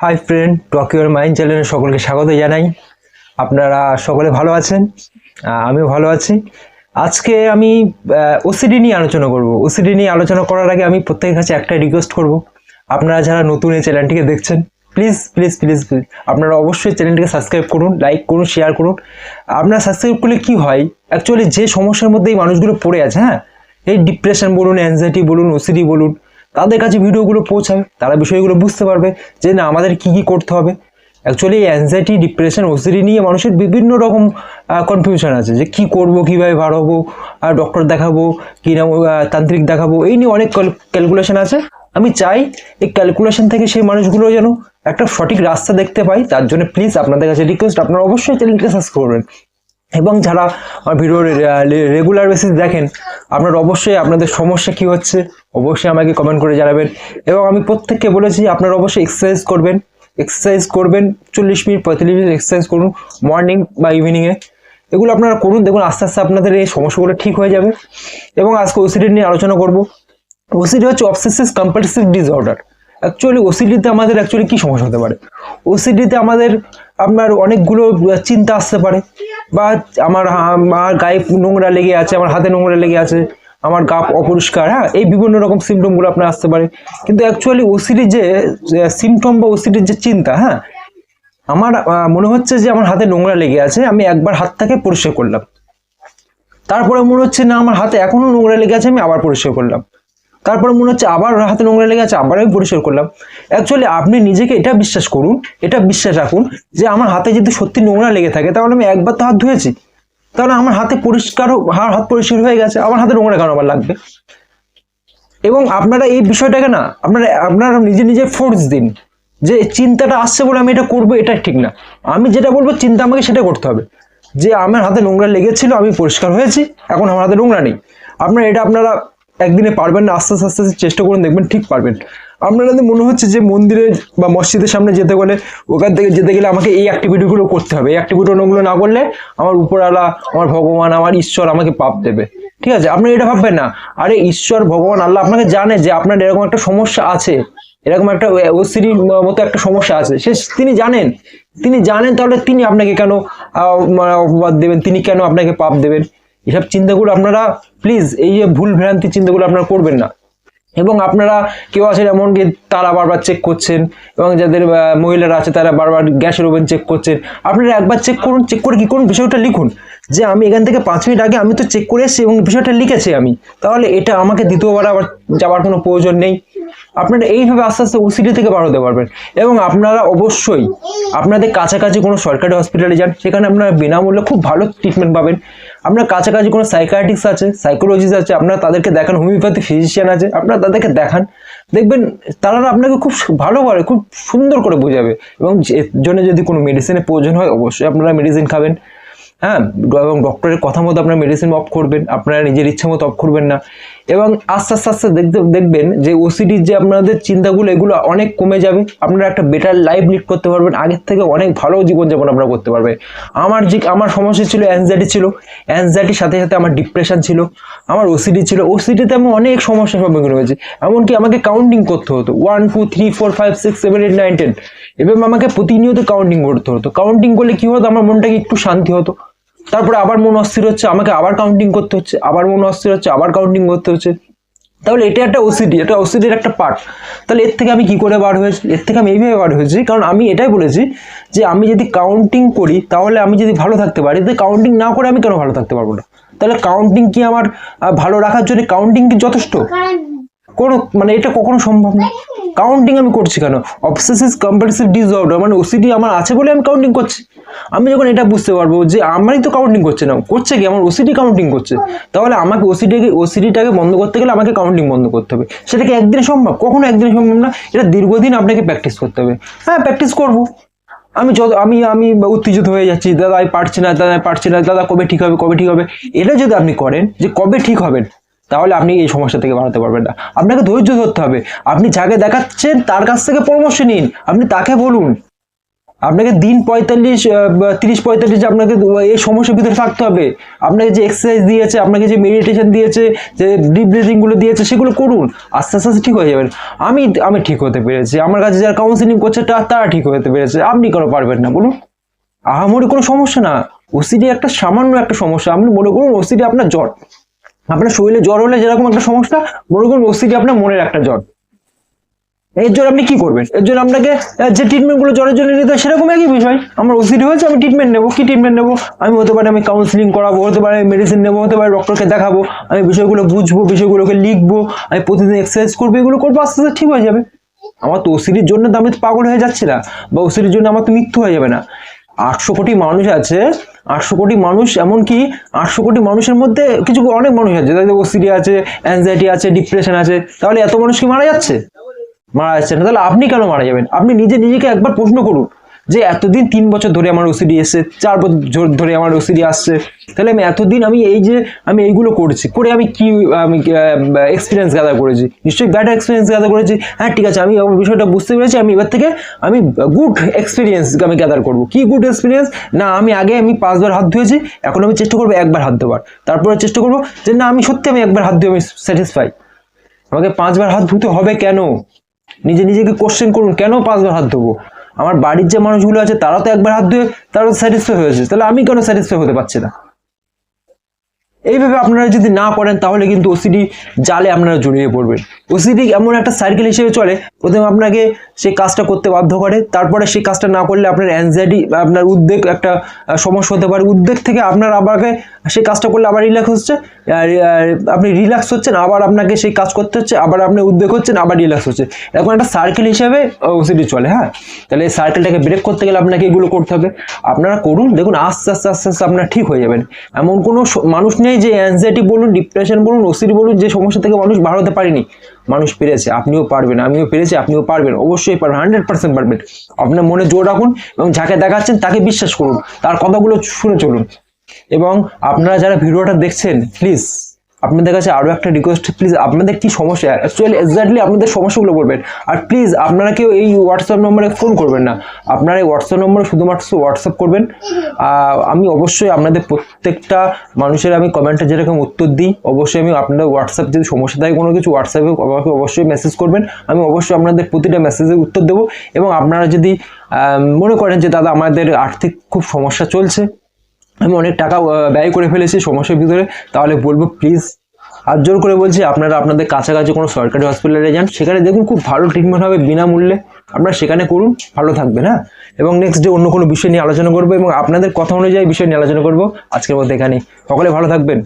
Hi friend টকিওর mind চ্যানেলে সকলকে স্বাগত জানাই। আপনারা সকলে ভালো আছেন? আমিও ভালো আছি। আজকে আমি ওসিডি নিয়ে আলোচনা করব। ওসিডি নিয়ে আলোচনা করার আগে আমি প্রত্যেকের কাছে একটা রিকোয়েস্ট করব। আপনারা যারা নতুন এই চ্যানেলটিকে দেখছেন প্লিজ প্লিজ প্লিজ প্লিজ আপনারা অবশ্যই চ্যানেলটিকে সাবস্ক্রাইব করুন লাইক করুন শেয়ার করুন। আপনারা সাবস্ক্রাইব করলে কি হয় অ্যাকচুয়ালি যে সমস্যার মধ্যে এই মানুষগুলো পড়ে আছে হ্যাঁ? এই ডিপ্রেশন বলুন অ্যাংজাইটি বলুন ওসিডি বলুন তাদের কাছে ভিডিওগুলো পৌঁছাবে, তারা বিষয়গুলো বুঝতে পারবে যে না, আমাদের কি কি করতে হবে। অ্যাকচুয়ালি অ্যাংজাইটি ডিপ্রেশন ওসিডি নিয়ে মানুষের বিভিন্ন রকম কনফিউশন আছে যে কি করব, কীভাবে বার হব, আর ডক্টর দেখাবো কি না তান্ত্রিক দেখাবো, এই নিয়ে অনেক ক্যালকুলেশন আছে। আমি চাই এই ক্যালকুলেশন থেকে সেই মানুষগুলো যেন একটা সঠিক রাস্তা দেখতে পাই তার জন্য প্লিজ আপনাদের কাছে রিকোয়েস্ট আপনারা অবশ্যই চ্যানেলটিকে সাবস্ক্রাইব করবেন। এবং যারা আমার ভিডিও রেগুলার বেসিস দেখেন, আপনার অবশ্যই আপনাদের সমস্যা কি হচ্ছে, অবশ্যই আমাকে কমেন্ট করে জানাবেন। এবং আমি প্রত্যেককে বলেছি, আপনারা অবশ্যই এক্সারসাইজ করবেন। এক্সারসাইজ করবেন, চল্লিশ মিনিট, পঁয়তাল্লিশ মিনিট এক্সারসাইজ করুন মর্নিং বা ইভিনিংয়ে এগুলো আপনারা করুন, দেখুন আস্তে আস্তে আপনাদের এই সমস্যাগুলো ঠিক হয়ে যাবে। এবং আজকে ওসিডি নিয়ে আলোচনা করব। ওসিডি হচ্ছে অবসেসিভ কম্পালসিভ ডিসঅর্ডার অ্যাকচুয়ালি ওসিডিতে আমাদের অ্যাকচুয়ালি কী সমস্যা হতে পারে? ওসিডিতে আমাদের আপনার অনেকগুলো চিন্তা আসতে পারে। বা আমার আমার গায়ে নোংরা লেগে আছে, আমার হাতে নোংরা লেগে আছে, আমার গা অপরিষ্কার হ্যাঁ? এই বিভিন্ন রকম সিমটমগুলো আপনার আসতে পারে। কিন্তু অ্যাকচুয়ালি ওসিডির যে সিমটম বা ওসিডির যে চিন্তা হ্যাঁ? আমার মনে হচ্ছে যে আমার হাতে নোংরা লেগে আছে, আমি একবার হাতটাকে পরিষ্কার করলাম। তারপরে মনে হচ্ছে না, আমার হাতে এখনও নোংরা লেগে আছে, আমি আবার পরিষ্কার করলাম। তারপরে মনে হচ্ছে আবার হাতে নোংরা লেগে আছে, আবার আমি পরিষ্কার করলাম। অ্যাকচুয়ালি আপনি নিজেকে এটা বিশ্বাস করুন, এটা বিশ্বাস রাখুন যে আমার হাতে যদি সত্যি নোংরা লেগে থাকে, তাহলে আমি একবার তো হাত ধুয়েছি। তাহলে আমার হাতে পরিষ্কার হাত হাত পরিষ্কার হয়ে গেছে, আমার হাতে নোংরা কেন আবার লাগবে? এবং আপনারা এই বিষয়টাকে না, আপনারা আপনারা নিজে নিজে ফোর্স দিন যে চিন্তাটা আসছে বলে আমি এটা করব, এটা ঠিক না। আমি যেটা বলব, চিন্তা আমাকে সেটা করতে হবে। যে আমার হাতে নোংরা লেগেছিল, আমি পরিষ্কার হয়েছি, এখন আমার হাতে নোংরা নেই। আপনারা এটা আপনারা একদিনে পারবেন না, আস্তে আস্তে আস্তে চেষ্টা করুন, দেখবেন ঠিক পারবেন। আপনাদের মনে হচ্ছে যে মন্দিরে বা মসজিদের সামনে যেতে গেলে, ওখান থেকে যেতে গেলে আমাকে এই অ্যাক্টিভিটিগুলো করতে হবে। এই অ্যাক্টিভিটিগুলো না করলে আমার উপরওয়ালা আমার ভগবান, আমার ঈশ্বর আমাকে পাপ দেবে। ঠিক আছে? আপনি এটা ভাববেন না। আরে ঈশ্বর, ভগবান, আল্লাহ আপনাকে জানে যে আপনার এরকম একটা সমস্যা আছে। এরকম একটা ওসিডির মতো একটা সমস্যা আছে। সে তিনি জানেন। তিনি জানেন, তাহলে তিনি আপনাকে কেন মানে অপবাদ দেবেন? তিনি কেন আপনাকে পাপ দেবেন? এসব চিন্তাগুলো আপনারা প্লিজ এই যে ভুল ভ্রান্তি চিন্তাগুলো আপনারা করবেন না। এবং আপনারা কেউ আছেন এমনকি তারা বারবার চেক করছেন, এবং যাদের মহিলারা আছে তারা বারবার গ্যাসের ওভেন চেক করছেন। আপনারা একবার চেক করুন চেক করে কি করুন, বিষয়টা লিখুন। যে আমি এখান থেকে পাঁচ মিনিট আগে আমি তো চেক করে এসেছি এবং বিষয়টা লিখেছি আমি। তাহলে এটা আমাকে দ্বিতীয়বার আবার যাওয়ার কোনো প্রয়োজন নেই। আপনারা এইভাবে আস্তে আস্তে ওসিডি থেকে বার হতে পারবেন। এবং আপনারা অবশ্যই আপনাদের কাছাকাছি কোনো সরকারি হসপিটালে যান, সেখানে আপনারা বিনামূল্যে খুব ভালো ট্রিটমেন্ট পাবেন। আপনার কাছাকাছি কোনো সাইকায়াটিক্স আছে সাইকোলজিস্ট আছে, আপনারা তাদেরকে দেখান হোমিওপ্যাথি ফিজিশিয়ান আছে, আপনারা তাদেরকে দেখান। দেখবেন তারা আপনাকে খুব ভালো করে খুব সুন্দর করে বোঝাবে। এবং এর জন্য যদি কোনো মেডিসিনের প্রয়োজন হয়, অবশ্যই আপনারা মেডিসিন খাবেন। হ্যাঁ এবং ডক্টরের কথা মতো আপনার মেডিসিন অফ করবেন। আপনারা নিজের ইচ্ছা মতো অফ করবেন না। এবং আস্তে আস্তে আস্তে দেখতে দেখবেন যে ওসিডির যে আপনাদের চিন্তাগুলো, এগুলো অনেক কমে যাবে। আপনারা একটা বেটার লাইফ লিড করতে পারবেন। আগের থেকে অনেক ভালো জীবনযাপন আপনারা করতে পারবেন। আমার যে, আমার সমস্যা ছিল অ্যাংজাইটি ছিল। অ্যাংজাইটির সাথে সাথে আমার ডিপ্রেশন ছিল। আমার ওসিডি ছিল। ওসিডিতে আমি অনেক সমস্যার সম্মুখীন হয়েছি। এমনকি আমাকে কাউন্টিং করতে হতো। One two three four five six seven eight nine ten এভাবে আমাকে প্রতিনিয়ত কাউন্টিং করতে হতো। কাউন্টিং করলে কী হতো? আমার মনটাকে একটু শান্তি হতো। তারপরে আবার মন অস্থির হচ্ছে, আমাকে আবার কাউন্টিং করতে হচ্ছে, আবার মন অস্থির হচ্ছে, আবার কাউন্টিং করতে হচ্ছে। তাহলে এটা একটা ওসিডি এটা ওসিডির একটা পার্ট তাহলে এর থেকে আমি কি করে বার হয়েছি? এর থেকে আমি এইভাবে বার হয়েছি, কারণ আমি এটাই বলেছি যে আমি যদি কাউন্টিং করি, তাহলে আমি যদি ভালো থাকতে পারি, যদি কাউন্টিং না করে আমি কেন ভালো থাকতে পারব না? তাহলে কাউন্টিং কি আমার ভালো রাখার জন্য কাউন্টিং কি যথেষ্ট? কোনো মানে এটা কখনো সম্ভব না। কাউন্টিং আমি করছি কেন? অবসেসিভ কম্পালসিভ ডিসঅর্ডার মানে ওসিডি আমার আছে বলে আমি কাউন্টিং করছি। আমি যখন এটা বুঝতে পারব যে আমারই তো কাউন্টিং করছে না, করছে কি? আমার ওসিডি কাউন্টিং করছে। তাহলে আমাকে ওসিডিকে ওসিডিটাকে বন্ধ করতে গেলে আমাকে কাউন্টিং বন্ধ করতে হবে। সেটা কি একদিনে সম্ভব? কখনো একদিনে সম্ভব না। এটা দীর্ঘদিন আপনাকে প্র্যাকটিস করতে হবে। হ্যাঁ প্র্যাকটিস করব। আমি যত আমি আমি উত্তেজিত হয়ে যাচ্ছি, দাদা, আমি পারছি না, দাদা পারছি না, দাদা, কবে ঠিক হবে, কবে ঠিক হবে? এটা যদি আপনি করেন যে কবে ঠিক হবেন, তাহলে আপনি এই সমস্যা থেকে বাড়াতে পারবেন না। আপনাকে ধৈর্য ধরতে হবে। আপনি যাকে দেখাচ্ছেন, তার কাছ থেকে পরামর্শ নিন। আপনি তাকে বলুন। আপনাকে দিন পঁয়তাল্লিশ তিরিশ পঁয়তাল্লিশ আপনাকে এই সমস্যার ভিতরে থাকতে হবে। আপনাকে যে এক্সারসাইজ দিয়েছে, আপনাকে যে মেডিটেশন দিয়েছে, যে ডিপ ব্রিথিংগুলো দিয়েছে, সেগুলো করুন। আস্তে আস্তে আস্তে ঠিক হয়ে যাবেন। আমি আমি ঠিক হতে পেরেছি। আমার কাছে যারা কাউন্সিলিং করছে তারা ঠিক হতে পেরেছে। আপনি কেন পারবেন না, বলুন? আহামরি কোনো সমস্যা না। ওসিডি একটা সামান্য একটা সমস্যা। আপনি মনে করুন ওসিডি আপনার জ্বর। আপনার শরীরে জ্বর হলে যেরকম একটা সমস্যা, মনে করুন ওসিডি আপনার মনের একটা জ্বর। এর জন্য আপনি কি করবেন? এর জন্য আপনাকে যে ট্রিটমেন্টগুলো জ্বরের জন্য নিতে হয় সেরকম একই বিষয়। আমার ওসিডি হয়েছে, আমি ট্রিটমেন্ট নেব। কি ট্রিটমেন্ট নেব? আমি হতে পারে আমি কাউন্সিলিং করাবো, হতে পারে আমি মেডিসিন নেব, হতে পারে ডক্টরকে দেখাবো, আমি বিষয়গুলো বুঝব, বিষয়গুলোকে লিখব, আমি প্রতিদিন এক্সারসাইজ করব, এগুলো করব, আস্তে আস্তে ঠিক হয়ে যাবে। আমার তো ওসিডির জন্য তো আমি পাগল হয়ে যাচ্ছি না, বা ওসিডির জন্য আমার তো মৃত্যু হয়ে যাবে না। আটশো কোটি মানুষ আছে, আটশো কোটি মানুষ, এমনকি আটশো কোটি মানুষের মধ্যে কিছু অনেক মানুষ আছে তাদের ওসিডি আছে অ্যাংজাইটি আছে ডিপ্রেশন আছে, তাহলে এত মানুষ কি মারা যাচ্ছে? মারা যাচ্ছে না তাহলে আপনি কেন মারা যাবেন? আপনি নিজে নিজেকে একবার প্রশ্ন করুন যে এতদিন তিন বছর ধরে আমার ওসিডি এসছে, চার বছর ধরে আমার ওসিডি আসছে, তাহলে আমি এতদিন আমি এই যে আমি এইগুলো করছি, করে আমি কি, আমি এক্সপিরিয়েন্স গ্যাদার করেছি? নিশ্চয়ই ব্যাড এক্সপিরিয়েন্স গ্যাদার করেছি? হ্যাঁ ঠিক আছে, আমি আমার বিষয়টা বুঝতে পেরেছি, আমি এবার থেকে আমি গুড এক্সপিরিয়েন্স আমি গ্যাদার করব। কি গুড এক্সপিরিয়েন্স না, আমি আগে আমি পাঁচবার হাত ধুয়েছি, এখন আমি চেষ্টা করব একবার হাত ধোবার। তারপরে চেষ্টা করব যে না, আমি সত্যি আমি একবার হাত ধুয়ে আমি স্যাটিসফাই আমাকে পাঁচবার হাত ধুতে হবে কেন? নিজে নিজেকে কোশ্চেন করুন, কেন পাঁচবার হাত ধোবো? আমার বাড়ির যে মানুষগুলো আছে, তারা তো একবার হাত ধুয়ে তারা স্যাটিসফাই হয়েছে। তাহলে আমি কেন স্যাটিসফাই হতে পারছি না? এইভাবে আপনারা যদি না করেন তাহলে কিন্তু ওসিডি জালে আপনারা জড়িয়ে পড়বেন। ওসিডি এমন একটা সার্কেল হিসেবে চলে, প্রথমে আপনাকে সেই কাজটা করতে বাধ্য করে, তারপরে সেই কাজটা না করলে আপনার অ্যাংজাইটি আপনার উদ্বেগ একটা সমস্যা হতে পারে। উদ্বেগ থেকে আপনার আবারকে সেই কাজটা করলে আবার রিল্যাক্স হচ্ছে আপনি রিল্যাক্স হচ্ছেন, আবার আপনাকে সেই কাজ করতে হচ্ছে, আবার আপনি উদ্বেগ হচ্ছেন, আবার রিল্যাক্স হচ্ছে। এরকম একটা সার্কেল হিসেবে ওসিডি চলে হ্যাঁ? তাহলে এই সার্কেলটাকে ব্রেক করতে গেলে আপনাকে এগুলো করতে হবে। আপনারা করুন, দেখুন, আস্তে আস্তে আস্তে আস্তে আপনারা ঠিক হয়ে যাবেন। এমন কোনো মানুষ নেই যে অ্যাংজাইটি বলুন ডিপ্রেশন বলুন ওসিডি বলুন, যে সমস্যা থেকে মানুষ বার হতে পারেনি। মানুষ পেরেছে, আপনিও পারবেন, আমিও পেরেছি, আপনিও পারবেন, অবশ্যই পারবেন হান্ড্রেড পার্সেন্ট পারবেন। আপনার মনে জোর রাখুন এবং যাকে দেখাচ্ছেন তাকে বিশ্বাস করুন, তার কথাগুলো শুনে চলুন। এবং আপনারা যারা ভিডিওটা দেখছেন প্লিজ আপনাদের কাছে আরও একটা রিকোয়েস্ট প্লিজ আপনাদের কি সমস্যা? অ্যাকচুয়ালি এক্স্যাক্টলি আপনাদের সমস্যাগুলো বলবেন। আর প্লিজ আপনারা কেউ এই হোয়াটসঅ্যাপ নম্বরে ফোন করবেন না। আপনারা এই হোয়াটসঅ্যাপ নম্বরে শুধুমাত্র হোয়াটসঅ্যাপ করবেন। আমি অবশ্যই আপনাদের প্রত্যেকটা মানুষের আমি কমেন্টে যেরকম উত্তর দিই, অবশ্যই আমি আপনাদের হোয়াটসঅ্যাপ যদি সমস্যা থাকে কোনো কিছু হোয়াটসঅ্যাপে আমাকে অবশ্যই মেসেজ করবেন। আমি অবশ্যই আপনাদের প্রতিটা মেসেজের উত্তর দেবো। এবং আপনারা যদি মনে করেন যে, দাদা, আমাদের আর্থিক খুব সমস্যা চলছে। আমি অনেক টাকা ব্যয় করে ফেলেছি সমস্যার ভিতরে, তাহলে বলব প্লিজ আর জোর করে বলছি, আপনারা আপনাদের কাছাকাছি কোনো সরকারি হসপিটালে যান, সেখানে দেখুন খুব ভালো ট্রিটমেন্ট হবে বিনামূল্যে, আপনারা সেখানে করুন, ভালো থাকবে হ্যাঁ? এবং নেক্সট ডে অন্য কোনো বিষয় নিয়ে আলোচনা করব, এবং আপনাদের কথা অনুযায়ী বিষয় নিয়ে আলোচনা করব, আজকের মধ্যে এখানে সকলে ভালো থাকবেন।